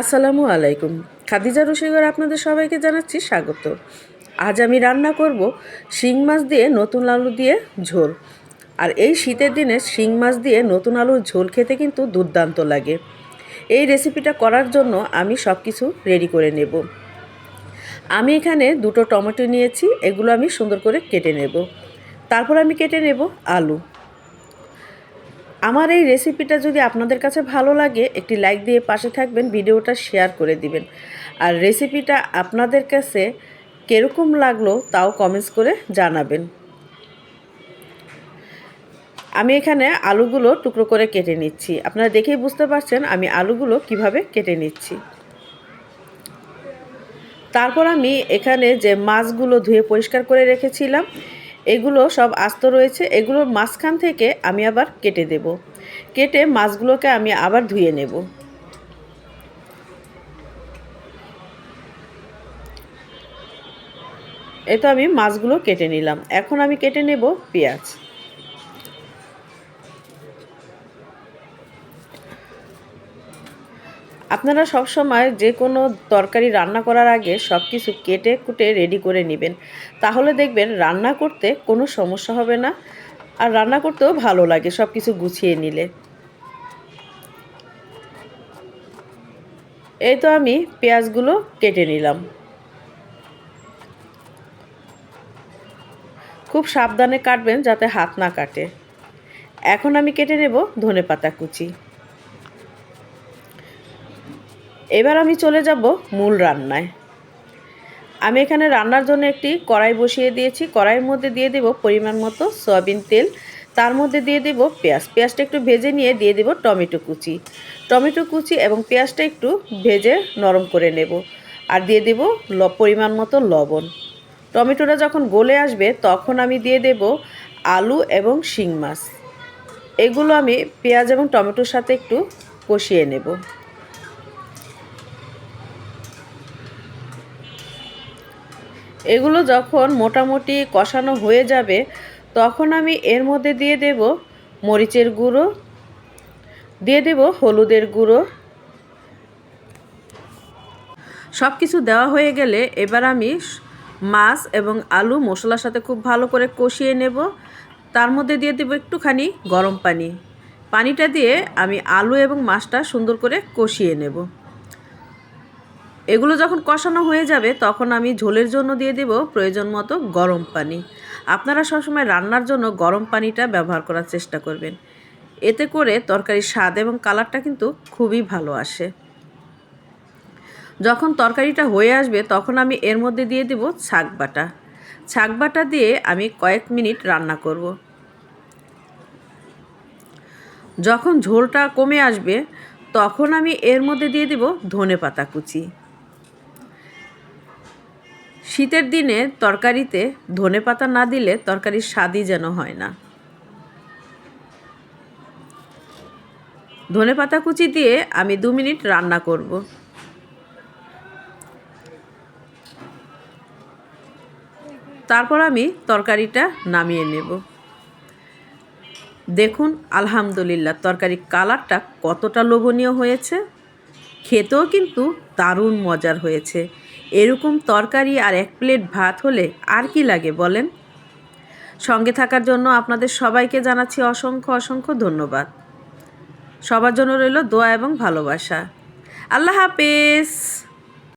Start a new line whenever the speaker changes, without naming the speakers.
আসসালামু আলাইকুম। খাদিজা রসিগর আপনাদের সবাইকে জানাচ্ছি স্বাগত। আজ আমি রান্না করব শিং মাছ দিয়ে নতুন আলু দিয়ে ঝোল। আর এই শীতের দিনে শিং মাছ দিয়ে নতুন আলুর ঝোল খেতে কিন্তু দুর্দান্ত লাগে। এই রেসিপিটা করার জন্য আমি সব কিছু রেডি করে নেব। আমি এখানে দুটো টমেটো নিয়েছি, এগুলো আমি সুন্দর করে কেটে নেব। তারপর আমি কেটে নেব আলু। আমার এই রেসিপিটা যদি আপনাদের কাছে ভালো লাগে, একটি লাইক দিয়ে পাশে থাকবেন, ভিডিওটা শেয়ার করে দিবেন। আর রেসিপিটা আপনাদের কাছে কীরকম লাগল, তাও কমেন্টস করে জানাবেন। আমি এখানে আলুগুলো টুকরো করে কেটে নিচ্ছি। আপনারা দেখেই বুঝতে পারছেন আমি আলুগুলো কীভাবে কেটে নিচ্ছি। তারপর আমি এখানে যে মাছগুলো ধুয়ে পরিষ্কার করে রেখেছিলাম এগুলো সব আস্ত রয়েছে, এগুলোর মাঝখান থেকে আমি আবার কেটে দেব। কেটে মাছগুলোকে আমি আবার ধুয়ে নেব। এ তো আমি মাছগুলো কেটে নিলাম। এখন আমি কেটে নেব পেঁয়াজ। আপনারা সব সময় যে কোনো তরকারি রান্না করার আগে সব কিছু কেটে কুটে রেডি করে নেবেন। তাহলে দেখবেন রান্না করতে কোনো সমস্যা হবে না। আর রান্না করতেও ভালো লাগে সব কিছু গুছিয়ে নিলে। এই তো আমি পেঁয়াজগুলো কেটে নিলাম। খুব সাবধানে কাটবেন যাতে হাত না কাটে। এখন আমি কেটে নেব ধনে পাতা কুচি। এবার আমি চলে যাব মূল রান্নায়। আমি এখানে রান্নার জন্য একটি কড়াই বসিয়ে দিয়েছি। কড়াইয়ের মধ্যে দিয়ে দেব পরিমাণ মতো সয়াবিন তেল। তার মধ্যে দিয়ে দেব পেঁয়াজ। পেঁয়াজটা একটু ভেজে নিয়ে দিয়ে দেব টমেটো কুচি। টমেটো কুচি এবং পেঁয়াজটা একটু ভেজে নরম করে নেব। আর দিয়ে দেব পরিমাণ মতো লবণ। টমেটোটা যখন গলে আসবে, তখন আমি দিয়ে দেব আলু এবং শিং মাছ। এগুলো আমি পেঁয়াজ এবং টমেটোর সাথে একটু কষিয়ে নেব। এগুলো যখন মোটামুটি কষানো হয়ে যাবে, তখন আমি এর মধ্যে দিয়ে দেব মরিচের গুঁড়ো, দিয়ে দেব হলুদের গুঁড়ো। সব কিছু দেওয়া হয়ে গেলে এবার আমি মাছ এবং আলু মশলার সাথে খুব ভালো করে কষিয়ে নেব। তার মধ্যে দিয়ে দেবো একটুখানি গরম পানি। পানিটা দিয়ে আমি আলু এবং মাছটা সুন্দর করে কষিয়ে নেব। এগুলো যখন কষানো হয়ে যাবে, তখন আমি ঝোলের জন্য দিয়ে দেব প্রয়োজন মতো গরম পানি। আপনারা সবসময় রান্নার জন্য গরম পানিটা ব্যবহার করার চেষ্টা করবেন। এতে করে তরকারির স্বাদ এবং কালারটা কিন্তু খুবই ভালো আসে। যখন তরকারিটা হয়ে আসবে, তখন আমি এর মধ্যে দিয়ে দেব ছাক বাটা। ছাক বাটা দিয়ে আমি কয়েক মিনিট রান্না করব। যখন ঝোলটা কমে আসবে, তখন আমি এর মধ্যে দিয়ে দেব ধনে পাতা কুচি। শীতের দিনে তরকারিতে ধনে পাতা না দিলে তরকারির স্বাদই যেন হয় না। ধনে পাতা কুচি দিয়ে আমি দু মিনিট রান্না করব। তারপর আমি তরকারিটা নামিয়ে নেব। দেখুন, আলহামদুলিল্লাহ, তরকারির কালারটা কতটা লোভনীয় হয়েছে। খেতেও কিন্তু দারুণ মজার হয়েছে। এরকম তরকারি আর এক প্লেট ভাত হলে আর কি লাগে বলেন? সঙ্গে থাকার জন্য আপনাদের সবাইকে জানাচ্ছি অসংখ্য অসংখ্য ধন্যবাদ। সবার জন্য রইল দোয়া এবং ভালোবাসা। আল্লাহ হাফেজ।